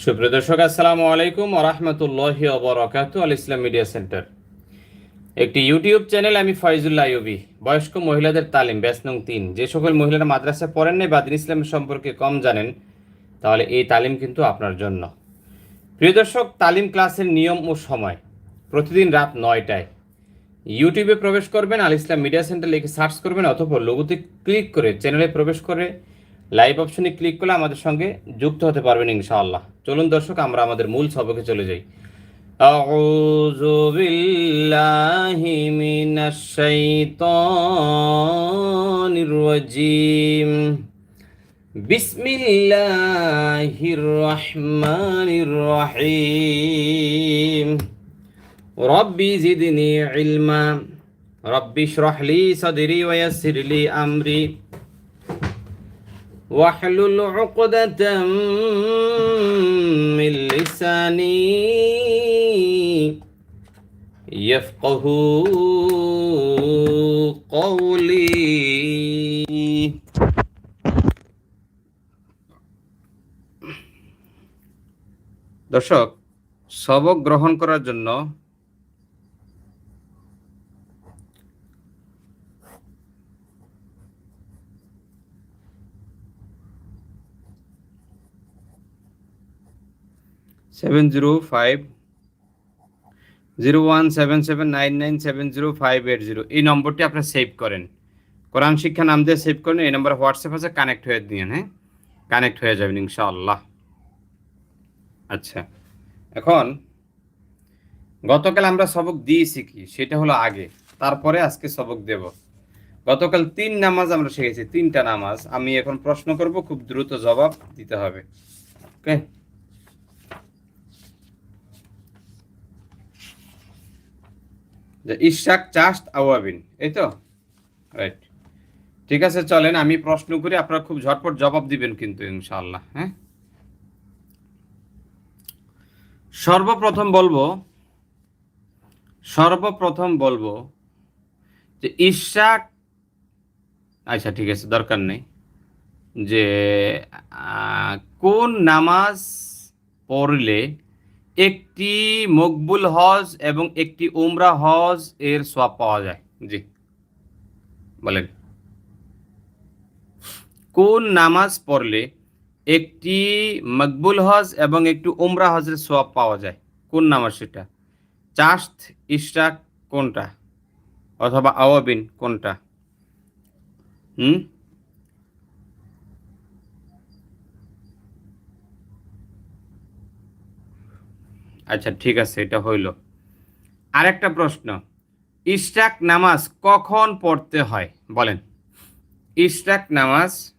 সুপ্রিয় দর্শক, আসসালামু আলাইকুম ওরহমতুল্লাহ অবরাকাতু আল ইসলাম মিডিয়া সেন্টার। একটি ইউটিউব চ্যানেল আমি ফয়জুল্লাহ আইয়ুবি। বয়স্ক মহিলাদের তালিম, ব্যাস নং তিন। যে সকল মহিলারা মাদ্রাসা পড়েন নাই বা দিন ইসলাম সম্পর্কে কম জানেন, তাহলে এই তালিম কিন্তু আপনার জন্য। প্রিয় দর্শক, তালিম ক্লাসের নিয়ম ও সময়। প্রতিদিন রাত নয়টায়। ইউটিউবে প্রবেশ করবেন, আল ইসলাম মিডিয়া সেন্টার লিখে সার্চ করবেন, অথবা লোগোতে ক্লিক করে চ্যানেলে প্রবেশ করে লাইভ অপশনে ক্লিক করলে আমাদের সঙ্গে যুক্ত হতে পারবেন ইনশাআল্লাহ চলুন দর্শক আমরা আমাদের মূল সবকে চলে যাই أعوذ بالله من الشيطان الرجيم بسم الله الرحمن الرحيم ربي زدني علما ربي اشرح لي صدري ويسر لي أمري واحلل عقدة من لساني يفقه قولي দর্শক সবক গ্রহণ করার জন্য seven zero five zero one seven seven nine nine seven zero five eight zero এই নম্বরটি আপনারা সেভ করেন। কোরআন শিক্ষা নাম দিয়ে সেভ করেন, এই নম্বর হোয়াটসঅ্যাপ আছে কানেক্ট হয়ে দিন হ্যাঁ? কানেক্ট হয়ে যাবেন, ইনশাআল্লাহ। আচ্ছা এখন গতকাল আমরা সবক দিয়েছি কি? সেটা হলো আগে, তারপরে আজকে সবক দেব। গতকাল তিন নামাজ আমরা শিখেছি, তিনটা নামাজ। আমি এখন প্রশ্ন করব, খুব দ্রুত জবাব দিতে হবে। ওকে যে ইশাক চাস্ট আওয়াবিন এই তো রাইট ঠিক আছে, চলেন, আমি প্রশ্ন করি, আপনারা খুব ঝটপট জবাব দিবেন কিন্তু, ইনশাআল্লাহ হ্যাঁ? সর্বপ্রথম বলব সর্বপ্রথম বলব যে ইশাক আচ্ছা ঠিক আছে, দরকার নেই, যে কোন নামাজ পড়লে একটি মকবুল হজ এবং একটি উমরা হজ এর সোয়াব পাওয়া যায়। জি। বলেন। কোন নামাজ পড়লে একটি মকবুল হজ এবং একটি উমরা হজের সোয়াব পাওয়া যায়? কোন নামাজ সেটা? চাস্ত ইশরাক কোনটা? অথবা আওয়াবিন কোনটা? হুম? আচ্ছা ঠিক আছে, এটা হইল। আরেকটা প্রশ্ন, ইশরাক নামাজ কখন পড়তে হয়? বলেন। ইশরাক নামাজ,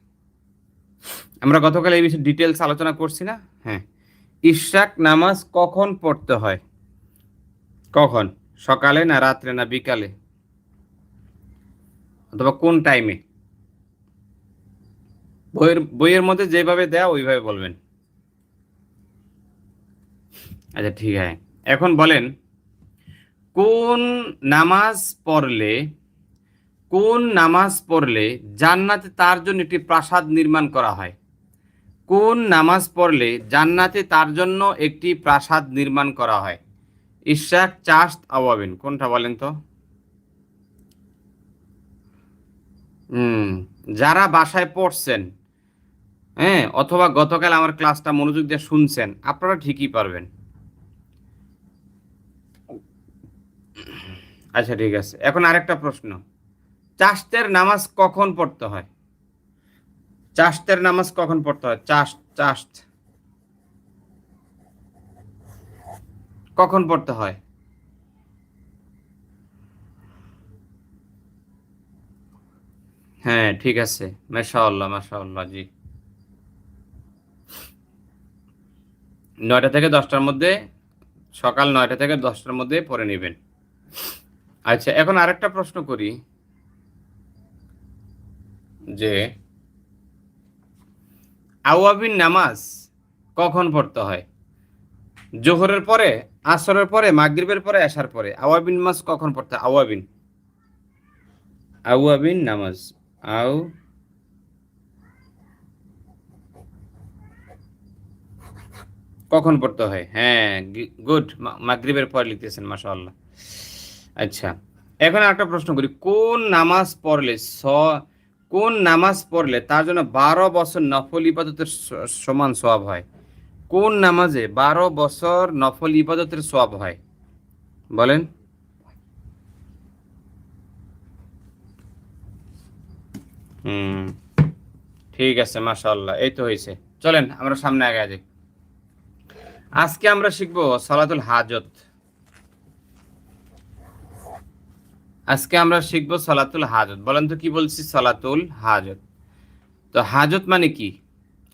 আমরা গতকাল এই বিষয়ে ডিটেলস আলোচনা করছি না? হ্যাঁ। ইশরাক নামাজ কখন পড়তে হয়? কখন? সকালে না রাত্রে না বিকালে? অথবা কোন টাইমে বইয়ের বইয়ের মধ্যে যেভাবে দেয়া, ওইভাবে বলবেন। আচ্ছা ঠিক আছে। এখন বলেন, কোন নামাজ পড়লে, কোন নামাজ পড়লে জান্নাতে তার জন্য একটি প্রাসাদ নির্মাণ করা হয়? কোন নামাজ পড়লে জান্নাতে তার জন্য একটি প্রাসাদ নির্মাণ করা হয়? ইশাক চাস্ত আওয়াবিন, কোনটা বলেন তো? হুম, যারা বাসায় পড়ছেন হ্যাঁ অথবা গতকাল আমার ক্লাসটা মনোযোগ দিয়ে শুনছেন, আপনারা ঠিকই পারবেন। আচ্ছা ঠিক আছে। এখন আরেকটা প্রশ্ন। চাষতের নামাজ কখন পড়তে হয়? চাষতের নামাজ কখন পড়তে হয়? চাষ চাষ কখন পড়তে হয়? হ্যাঁ ঠিক আছে। মাশাআল্লাহ মাশাআল্লাহ, জি। নয়টা থেকে দশটার মধ্যে, সকাল নয়টা থেকে দশটার মধ্যে পড়ে নেবেন। আচ্ছা এখন আরেকটা প্রশ্ন করি। যে আওয়াবিন নামাজ কখন পড়তে হয়? জোহরের পরে, আসরের পরে, মাগরিবের পরে, আসার পরে। আওয়াবিন নামাজ কখন পড়তে? আওয়াবিন আওয়াবিন নামাজ, আও কখন পড়তে হয়? হ্যাঁ গুড মাগরিবের পরে লিখতেছেন, মাশাআল্লাহ। আচ্ছা এখন একটা প্রশ্ন করি। কোন নামাজ পড়লে স, কোন নামাজ পড়লে তার জন্য বারো বছর নফল ইবাদতের সমান সওয়াব হয়? কোন নামাজে বারো বছর নফল ইবাদতের সওয়াব হয়? বলেন। হুম, ঠিক আছে, মাশাআল্লাহ, এই তো হয়েছে। চলেন, আমরা সামনে আগে আজকে আমরা শিখব সালাতুল হাজত। আজকে আমরা শিখব সলাতুল হাজত। বলেন তো কি বলছি? সলাতুল হাজত। তো হাজত মানে কি?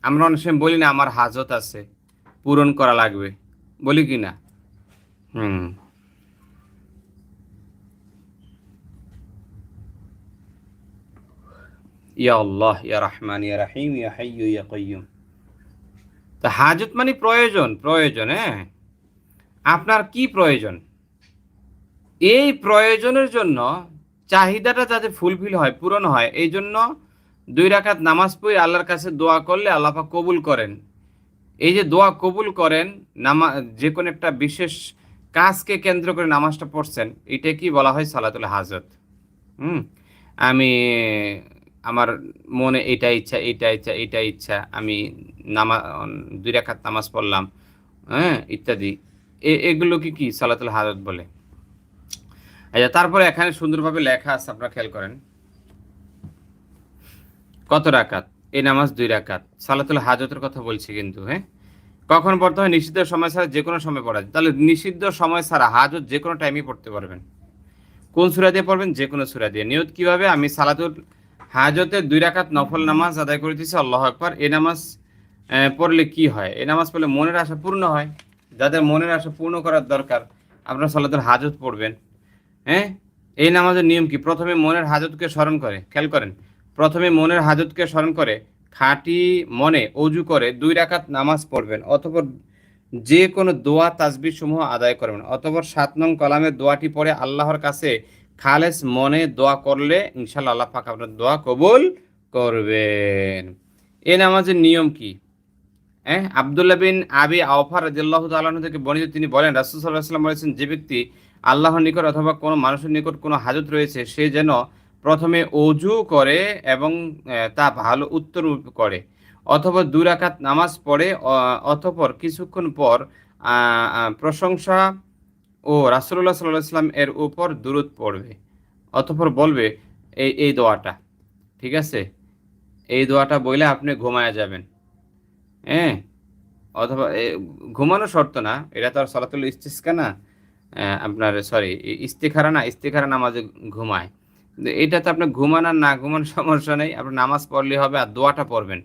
আমরা অনেক সময় বলি না, আমার হাজত আছে, পূরণ করা লাগবে। বলি কি না? হুম। ইয়া ইয়া ইয়া ইয়া তা হাজত মানে প্রয়োজন প্রয়োজন হ্যাঁ? আপনার কি প্রয়োজন? এই প্রয়োজনের জন্য চাহিদাটা যাতে ফুলফিল হয়, পূরণ হয় এই জন্য দুই রাকাত নামাজ পড়ে আল্লাহর কাছে দোয়া করলে আল্লাহ পাক কবুল করেন। এই যে দোয়া কবুল করেন, নামা যে কোনো একটা বিশেষ কাজকে কেন্দ্র করে নামাজটা পড়ছেন, এটা কি বলা হয় সালাতুল হাজত? হুম? আমি, আমার মনে এটা ইচ্ছা এটা ইচ্ছা এটা ইচ্ছা, আমি নামা, দুই রাকাত নামাজ পড়লাম হ্যাঁ ইত্যাদি। এগুলোকে কি সালাতুল হাজত বলে? আচ্ছা তারপরে এখানে সুন্দরভাবে লেখা আছে, আপনারা খেয়াল করেন। কত রাকাত? এই নামাজ দুই রাকাত। সালাতুল হাজতের কথা বলছি কিন্তু হ্যাঁ? কখন পড়তে হয়? নিষিদ্ধ সময় ছাড়া যে কোনো সময় পড়া যায়। তাহলে নিষিদ্ধ সময় ছাড়া হাজত যে কোনো টাইমই পড়তে পারবেন। কোন সুরা দিয়ে পড়বেন? যে কোনো সুরা দিয়ে। নিয়ত কীভাবে? আমি সালাতুল হাজতে দুই রাকাত নফল নামাজ আদায় করে দিয়েছি আল্লাহ আকবার। এ নামাজ পড়লে কি হয়? এ নামাজ পড়লে মনের আশা পূর্ণ হয়। যাদের মনের আশা পূর্ণ করার দরকার, আপনারা সালাতুল হাজত পড়বেন। হ্যাঁ? এই নামাজের নিয়ম কি? প্রথমে মনের হাজতকে স্মরণ করে, খেয়াল করেন। প্রথমে মনের হাজতকে স্মরণ করে, খাঁটি মনে অজু করে দুই রাকাত নামাজ পড়বেন অতপর যে কোনো দোয়া তাসবিহ সমূহ আদায় করবেন অতপর সাত নং কলামের দোয়াটি পড়ে আল্লাহর কাছে খালেস মনে দোয়া করলে ইনশাল্লাহ আল্লাহ পাক আপনার দোয়া কবুল করবেন। এই নামাজের নিয়ম কি? হ্যাঁ? আবদুল্লাহ বিন আবি আওফার রাদিয়াল্লাহু তাআলা আনহু থেকে বর্ণিত তিনি বলেন, রাসূল সাল্লাল্লাহু আলাইহি ওয়াসাল্লাম বলেছেন, যে ব্যক্তি আল্লাহর নিকট অথবা কোনো মানুষের নিকট কোনো হাজত রয়েছে, সে যেন প্রথমে অজু করে এবং তা ভালো উত্তর করে। অথবা দুই রাকাত নামাজ পড়ে, অ- অতঃপর কিছুক্ষণ পর প্রশংসা ও আলাইহি সাল্লাম এর উপর দূরত পড়বে। অতঃপর বলবে এই এই দোয়াটা। ঠিক আছে? এই দোয়াটা বইলে আপনি ঘুমায়া যাবেন। হ্যাঁ? অথবা ঘুমানো শর্ত না, এটা তো আর সলাতুল ইস্তিস্কা না। আপনার সরি ইস্তিখারা না, ইস্তিখারা নামাজে ঘুমায়। কিন্তু এটা তো আপনার ঘুমান আর না ঘুমান সমস্যা নেই। আপনার নামাজ পড়লে হবে আর দোয়াটা পড়বেন।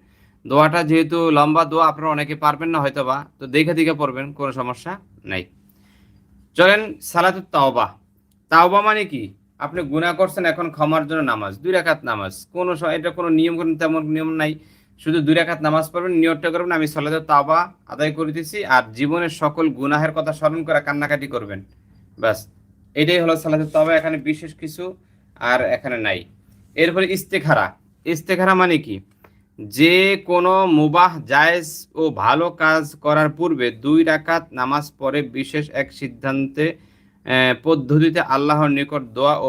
দোয়াটা যেহেতু লম্বা দোয়া, আপনারা অনেকে পারবেন না হয়তো বা তো দেখে দেখে পড়বেন, কোনো সমস্যা নেই। চলেন সালাতুত তাওবা। তাওবা মানে কি? আপনি গুণা করছেন, এখন ক্ষমার জন্য নামাজ, দুই রাকাত নামাজ। কোনো এটা কোনো নিয়ম তেমন নিয়ম নাই। শুধু দুই রাকাত নামাজ পড়বেন নিয়তটা করবেন, আমি সালাতুত তাওবা আদায় করিতেছি আর জীবনের সকল গুনাহের কথা স্মরণ করে কান্নাকাটি করবেন। ব্যাস, এটাই হলো সালাতুত তাবা এখানে বিশেষ কিছু আর এখানে নাই। এরপরে ইস্তেখারা। ইস্তেখারা মানে কি? যে কোনো মুবাহ, জায়েজ ও ভালো কাজ করার পূর্বে দুই রাকাত নামাজ পড়ে বিশেষ এক সিদ্ধান্তে পদ্ধতিতে আল্লাহর নিকট দোয়া ও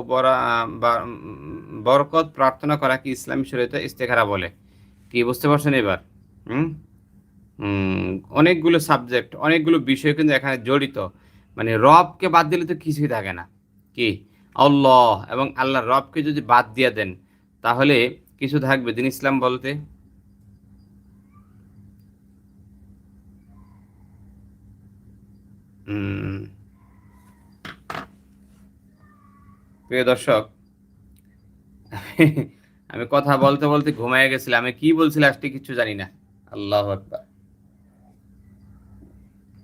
বরকত প্রার্থনা করা কি ইসলামী শরীয়তে ইস্তেখারা বলে। কি বুঝতে পারছেন এবার? হুম? অনেকগুলো সাবজেক্ট অনেকগুলো বিষয় কিন্তু এখানে জড়িত। মানে রবকে বাদ দিলে তো কিছুই থাকে না। কি? আল্লাহ এবং আল্লাহ রবকে যদি বাদ দিয়ে দেন, তাহলে কিছু থাকবে দিন ইসলাম বলতে? প্রিয় দর্শক আমি কথা বলতে বলতে ঘুমায় গেছিলাম। আমি কি বলছি লাস্টে কিছু জানি না। আল্লাহ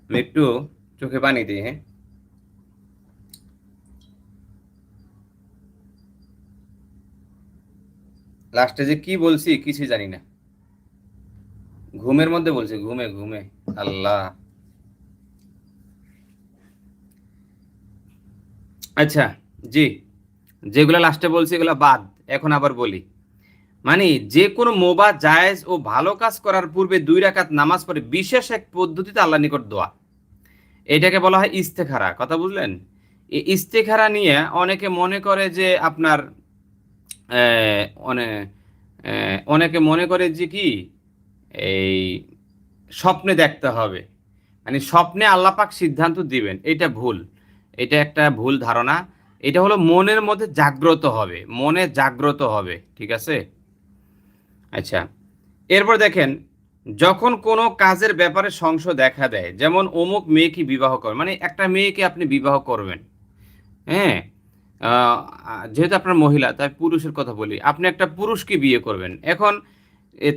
আমি একটু চোখে পানি দিই হ্যাঁ? লাস্টে যে কি বলছি কিছুই জানি না। ঘুমের মধ্যে বলছি, ঘুমে ঘুমে। আল্লাহ। আচ্ছা জি। যেগুলো লাস্টে বলছি এগুলো বাদ। এখন আবার বলি। মানে যে কোনো মোবা, জায়েজ ও ভালো কাজ করার পূর্বে দুই রাকাত নামাজ পড়ে বিশেষ এক পদ্ধতিতে আল্লাহ নিকট দোয়া। এটাকে বলা হয় ইস্তেখারা। কথা বুঝলেন? এই ইস্তেখারা নিয়ে অনেকে মনে করে যে আপনার অনেকে মনে করে যে কি, এই স্বপ্নে দেখতে হবে। মানে স্বপ্নে আল্লাপাক সিদ্ধান্ত দিবেন, এটা ভুল। এটা একটা ভুল ধারণা। এটা হলো মনের মধ্যে জাগ্রত হবে, মনে জাগ্রত হবে, ঠিক আছে? আচ্ছা এরপর দেখেন, যখন কোনো কাজের ব্যাপারে সংশয় দেখা দেয়, যেমন অমুক মেয়েকে বিবাহ করে মানে একটা মেয়েকে আপনি বিবাহ করবেন হ্যাঁ? যেহেতু আপনার মহিলা, তাই পুরুষের কথা বলি, আপনি একটা পুরুষকে বিয়ে করবেন, এখন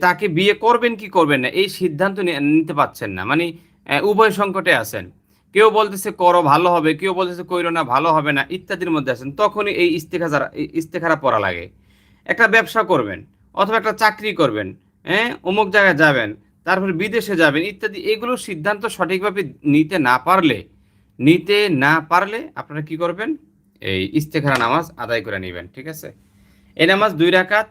তাকে বিয়ে করবেন কি করবেন না, এই সিদ্ধান্ত নিতে পারছেন না মানে উভয় সংকটে আছেন। কেউ বলতেছে করো, ভালো হবে, কেউ বলতেছে কইরো না, ভালো হবে না, ইত্যাদির মধ্যে আছেন, তখনই এই ইস্তেখারা ইস্তেখারা পড়া লাগে। একটা ব্যবসা করবেন অথবা একটা চাকরি করবেন হ্যাঁ অমুক জায়গায় যাবেন, তারপর বিদেশে যাবেন, ইত্যাদি এগুলোর সিদ্ধান্ত সঠিকভাবে নিতে না পারলে, নিতে না পারলে আপনারা কি করবেন? এই ইস্তেখারা নামাজ আদায় করে নেবেন, ঠিক আছে? এই নামাজ দুই রাকাত,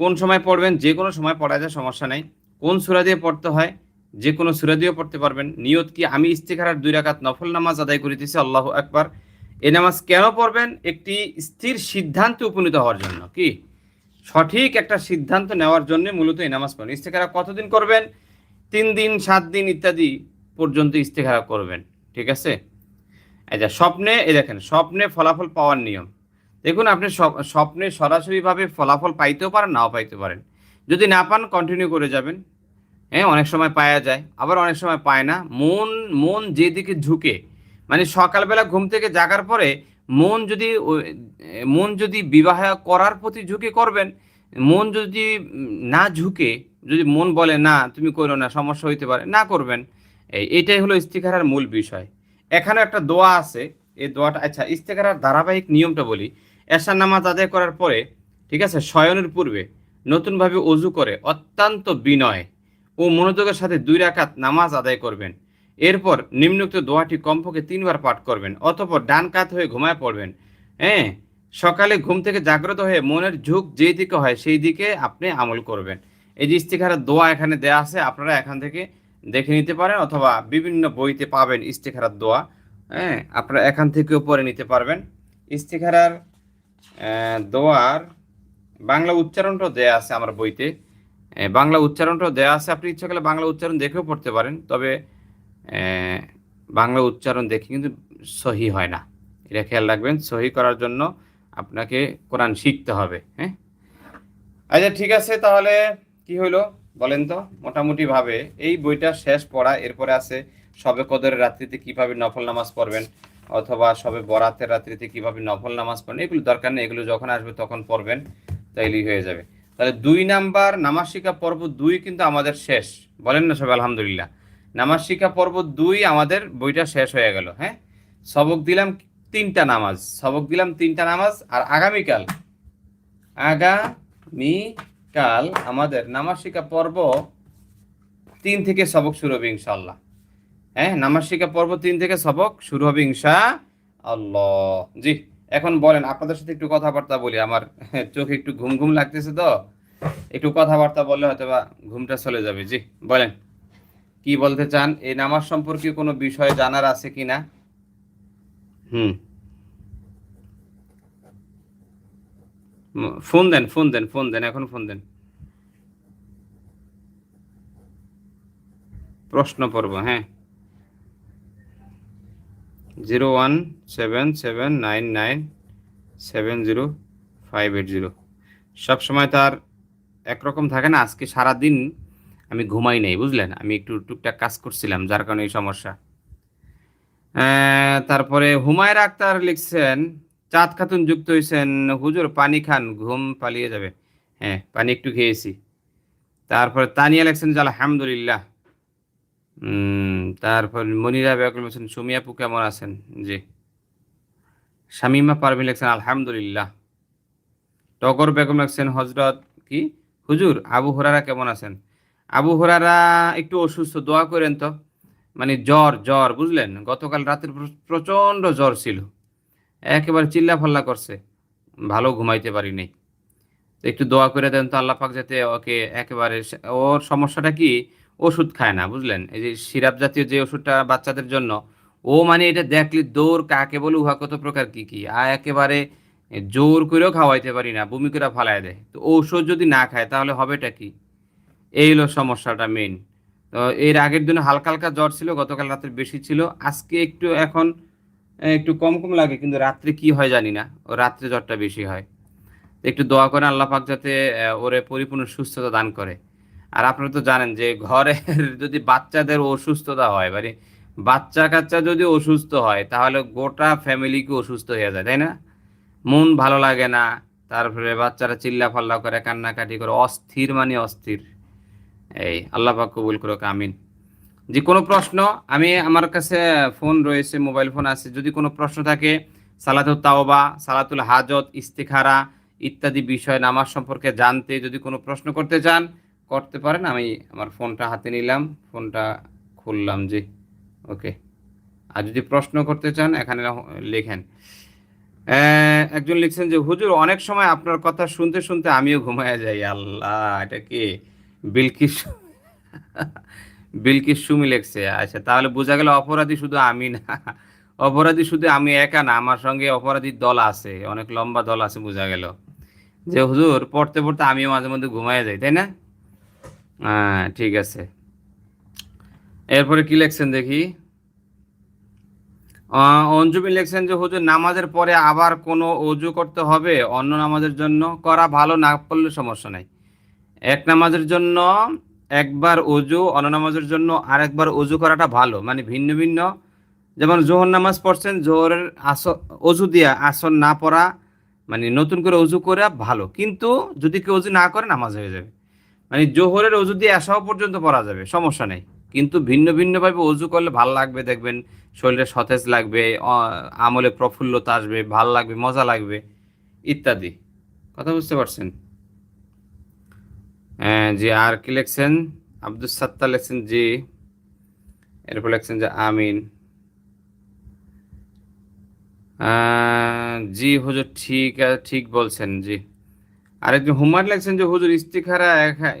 কোন সময় পড়বেন? যে কোনো সময় পড়া যায়, সমস্যা নেই। কোন সুরা দিয়ে পড়তে হয়? যে কোনো সুরা দিয়েও পড়তে পারবেন। নিয়ত কি? আমি ইস্তেখারার দুই রাকাত নফল নামাজ আদায় করিতেছি আল্লাহ একবার এ নামাজ কেন পড়বেন? একটি স্থির সিদ্ধান্তে উপনীত হওয়ার জন্য, কি? সঠিক একটা সিদ্ধান্ত নেওয়ার জন্য মূলত এই নামাজ পড়েন। ইস্তেখারা কতদিন করবেন? তিন দিন, সাত দিন ইত্যাদি পর্যন্ত ইস্তেখারা করবেন। ঠিক আছে? আচ্ছা স্বপ্নে, এই দেখেন, স্বপ্নে ফলাফল পাওয়ার নিয়ম। দেখুন, আপনি স্বপ্নে সরাসরিভাবে ফলাফল পাইতেও পারেন, নাও পাইতে পারেন। যদি না পান কন্টিনিউ করে যাবেন। হ্যাঁ অনেক সময় পাওয়া যায়, আবার অনেক সময় পায় না। মন মন যেদিকে ঝুঁকে মানে সকালবেলা ঘুম থেকে জাগার পরে মন যদি মন যদি বিবাহ করার প্রতি ঝুঁকে করবেন, মন যদি না ঝুঁকে, যদি মন বলে, না, তুমি করো না, সমস্যা হইতে পারে, না করবেন এটাই হলো ইস্তিখারার মূল বিষয়। এখানে একটা দোয়া আছে, এই দোয়াটা আচ্ছা ইস্তেখারার ধারাবাহিক নিয়মটা বলি। এশার নামাজ আদায় করার পরে, ঠিক আছে, শয়নের পূর্বে নতুনভাবে অজু করে অত্যন্ত বিনয় ও মনোযোগের সাথে দুই রাকাত নামাজ আদায় করবেন। এরপর নিম্নোক্ত দোয়াটি কমপক্ষে তিনবার পাঠ করবেন, অতঃপর ডান কাত হয়ে ঘুমায় পড়বেন। হ্যাঁ সকালে ঘুম থেকে জাগ্রত হয়ে মনের ঝুঁক যেই দিকে হয় সেই দিকে আপনি আমল করবেন। এই যে ইস্তিখারের দোয়া এখানে দেয়া আছে, আপনারা এখান থেকে দেখে নিতে পারেন অথবা বিভিন্ন বইতে পাবেন ইস্তিখারার দোয়া। হ্যাঁ আপনারা এখান থেকেও পড়ে নিতে পারবেন। ইস্তিখারার দোয়ার বাংলা উচ্চারণটাও দেয়া আছে আমার বইতে। বাংলা উচ্চারণটাও দেয়া আছে। আপনি ইচ্ছা করলে বাংলা উচ্চারণ দেখেও পড়তে পারেন। তবে বাংলা উচ্চারণ দেখে কিন্তু সহি হয় না। এটা খেয়াল রাখবেন, সহি করার জন্য আপনাকে কোরআন শিখতে হবে হ্যাঁ? আচ্ছা ঠিক আছে, তাহলে কি হইল বলেন তো? মোটামুটিভাবে এই বইটা শেষ পড়া, এরপরে আছে সবে কদরের রাত্রিতে কীভাবে নফল নামাজ পড়বেন, অথবা সবে বরাতের রাত্রিতে কীভাবে নফল নামাজ পড়বেন, এগুলো দরকার নেই, এগুলো যখন আসবে তখন পড়বেন, তাইলেই হয়ে যাবে। তাহলে দুই নাম্বার নামাজ শিক্ষা পর্ব দুই কিন্তু আমাদের শেষ, বলেন না সবাই, আলহামদুলিল্লাহ। নামাজ শিক্ষা পর্ব দুই আমাদের বইটা শেষ হয়ে গেল হ্যাঁ? সবক দিলাম তিনটা নামাজ, সবক দিলাম তিনটা নামাজ, আর আগামীকাল আগামীকাল আমাদের নামাজ শিক্ষা পর্ব তিন থেকে সবক শুরু হবে ইনশাল্লাহ হ্যাঁ নামাজ শিক্ষা পর্ব তিন থেকে সবক শুরু হবে ইনশা আল্লাহ জি, এখন বলেন, আপনাদের সাথে একটু কথাবার্তা বলি, আমার চোখে একটু ঘুম ঘুম লাগতেছে তো, একটু কথাবার্তা বললে হয়তো বা ঘুমটা চলে যাবে। জি, বলেন। কি বলতে চান? এই নামাজ সম্পর্কে কোনো বিষয় জানার আছে কি না? হুম। ফোন দেন ফোন দেন ফোন দেন, এখন ফোন দেন। প্রশ্ন পর্ব হ্যাঁ। Zero one seven seven nine nine seven zero five eight zero. সবসময় তার একরকম থাকে না, আজকে সারাদিন আমি ঘুমাই নাই, বুঝলেন? আমি একটু টুকটাক কাজ করছিলাম, যার কারণে এই সমস্যা। তারপরে হুমায়রা আক্তার লিখছেন, চাঁদ খাতুন যুক্ত হয়েছেন হুজুর, পানি খান, ঘুম পালিয়ে যাবে। হ্যাঁ পানি একটু খেয়েছি। তারপরে তানিয়া লেখছেন যে আলহামদুলিল্লাহ। তারপর মনিরা বেগম লেখছেন সুমিয়া আপু কেমন আছেন? জি। শামিমা পারভিন লেখছেন, আলহামদুলিল্লাহ। টগর বেগম লেখছেন হজরত কি? হুজুর, আবু হুরারা কেমন আছেন? আবু হুরারা একটু অসুস্থ, দোয়া করেন তো। মানে জ্বর জ্বর, বুঝলেন? গতকাল রাতের প্র- প্রচণ্ড জ্বর ছিল। একেবারে চিল্লা ফাল্লা করছে। ভালো ঘুমাইতে পারি নাই একটু দোয়া করে দেন তো আল্লাহ পাক যাতে ওকে একেবারে ওর সমস্যাটা কি? ওষুধ খায় না, বুঝলেন? এই যে সিরাপ জাতীয় যে ওষুধটা বাচ্চাদের জন্য, ও মানে এটা দেখলে দৌড় কাকে বলে, উহা কত প্রকার কি কি? আর একেবারে জোর করেও খাওয়াইতে পারি না, বমি করে ফালায় দেয়। তো ঔষধ যদি না খায়, তাহলে হবেটা কি? এই হলো সমস্যাটা মেইন তো এর আগের দিনে হালকা হালকা জ্বর ছিল, গতকাল রাত্রে বেশি ছিল। আজকে একটু এখন একটু কম কম লাগে, কিন্তু রাত্রে কি হয় জানি না। ও রাত্রে জ্বরটা বেশি হয়। একটু দোয়া করেন আল্লাহ পাক যাতে ওরে পরিপূর্ণ সুস্থতা দান করে। আর আপনারা তো জানেন যে ঘরের যদি বাচ্চাদের অসুস্থতা হয় মানে বাচ্চা কাচ্চা যদি অসুস্থ হয়, তাহলে গোটা ফ্যামিলিকে অসুস্থ হয়ে যায়, তাই না? মন ভালো লাগে না, তারপরে বাচ্চারা চিল্লা ফাল্লা করে, কান্নাকাটি করে, অস্থির মানে অস্থির। এই, আল্লাহ পাক কবুল করুক, আমিন। যে কোনো প্রশ্ন, আমি আমার কাছে ফোন রয়েছে, মোবাইল ফোন আছে, যদি কোনো প্রশ্ন থাকে সালাতুল তাওবা, সালাতুল হাজত, ইস্তিখারা ইত্যাদি বিষয়, নামাজ সম্পর্কে জানতে যদি কোনো প্রশ্ন করতে চান, করতে পারেন, আমি আমার ফোনটা হাতে নিলাম, ফোনটা খুললাম জি ওকে। আর যদি প্রশ্ন করতে চান, এখানে লেখেন। একজন লিখছেন যে, হুজুর, অনেক সময় আপনার কথা শুনতে শুনতে আমিও ঘুমায় যাই। আল্লাহ, এটা কি? বিলকিস বিলকিস সুমি লিখছে আচ্ছা তাহলে বোঝা গেল অপরাধী শুধু আমি না, অপরাধী শুধু আমি একা না, আমার সঙ্গে অপরাধীর দল আছে, অনেক লম্বা দল আছে, বোঝা গেল। যে হুজুর, পড়তে পড়তে আমিও মাঝে মধ্যে ঘুমায় যাই, তাই না? হ্যাঁ ঠিক আছে। এরপরে কি লিখছেন দেখি? অঞ্জুমি লিখছেন যে, হুজুর, নামাজের পরে আবার কোনো অজু করতে হবে? অন্য নামাজের জন্য করা ভালো না করলে সমস্যা নাই। এক নামাজের জন্য একবার অজু, অন্য নামাজের জন্য আরেকবার অজু করাটা ভালো। মানে ভিন্ন ভিন্ন। যেমন জোহর নামাজ পড়ছেন, জোহরের আস অজু দিয়া আসর না পড়া মানে নতুন করে অজু করা ভালো। কিন্তু যদি কেউ অজু না করে, নামাজ হয়ে যাবে। মানে জোহরের অজু দিয়ে আসাও পর্যন্ত পড়া যাবে, সমস্যা নেই। কিন্তু ভিন্ন ভিন্নভাবে অজু করলে ভালো লাগবে, দেখবেন শরীরে সতেজ লাগবে আমলে প্রফুল্লতা আসবে, ভালো লাগবে, মজা লাগবে, ইত্যাদি। কথা বুঝতে পারছেন? জি, আর কি লিখছেন? আব্দুল সাত্তার লিখছেন জি, এরপর লিখছেন যে আমিন। জি, হুজুর ঠিক ঠিক বলছেন, জি। আরেকজন হুমার লিখছেন যে, হুজুর, ইস্তিখারা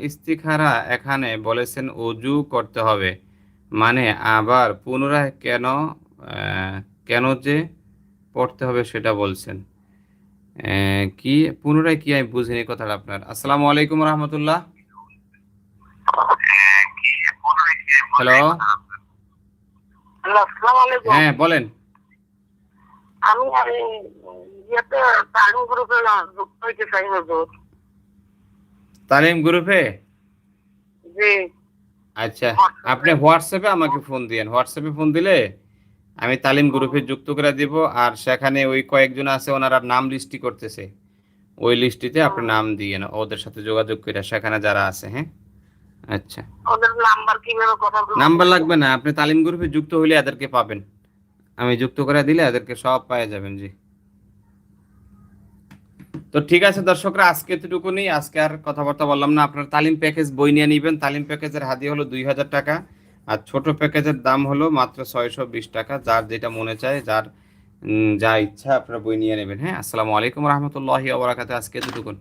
ইস্তিখারা এখানে বলেছেন, অজু করতে হবে। মানে আবার পুনরায় কেন কেন যে পড়তে হবে সেটা বলছেন। কি? পুনরায় কি আমি বুঝিনি কথাটা আপনার। আসসালামু আলাইকুম রহমতুল্লাহ। হ্যালো হ্যাঁ বলেন। আমি তালিম গ্রুপে যুক্ত হইতে চাই তালিম গ্রুপে? জি। আচ্ছা আপনি হোয়াটসঅ্যাপে আমাকে ফোন দিয়েন। হোয়াটসঅ্যাপে ফোন দিলে আমি তালিম গ্রুপে যুক্ত করে দিব আর সেখানে ওই কয়েকজন আছে ওনারা নাম লিস্টি করতেছে। ওই লিস্টিতে আপনার নাম দিয়েন ওদের সাথে যোগাযোগ করে সেখানে যারা আছে হ্যাঁ? আচ্ছা। ওদের নাম্বার কীভাবে কথা নাম্বার লাগবে না আপনি তালিম গ্রুপে যুক্ত হলে এদেরকে পাবেন। আমি যুক্ত করে দিলে এদেরকে সব পেয়ে যাবেন জি। তো ঠিক আছে দর্শকরা আজকে এতটুকু নেই আজকে আর কথাবার্তা বললাম না। আপনার তালিম প্যাকেজ বই নিয়ে নেবেন। তালিম প্যাকেজের হাদি হলো দুই হাজার টাকা আর ছোট প্যাকেজের দাম হলো মাত্র ছয়শো বিশ টাকা। যার যেটা মনে চায় যার যা ইচ্ছা আপনারা বই নিয়ে নেবেন। হ্যাঁ আসসালামু আলাইকুম রহমতুল্লাহ আজকে এতটুকুন।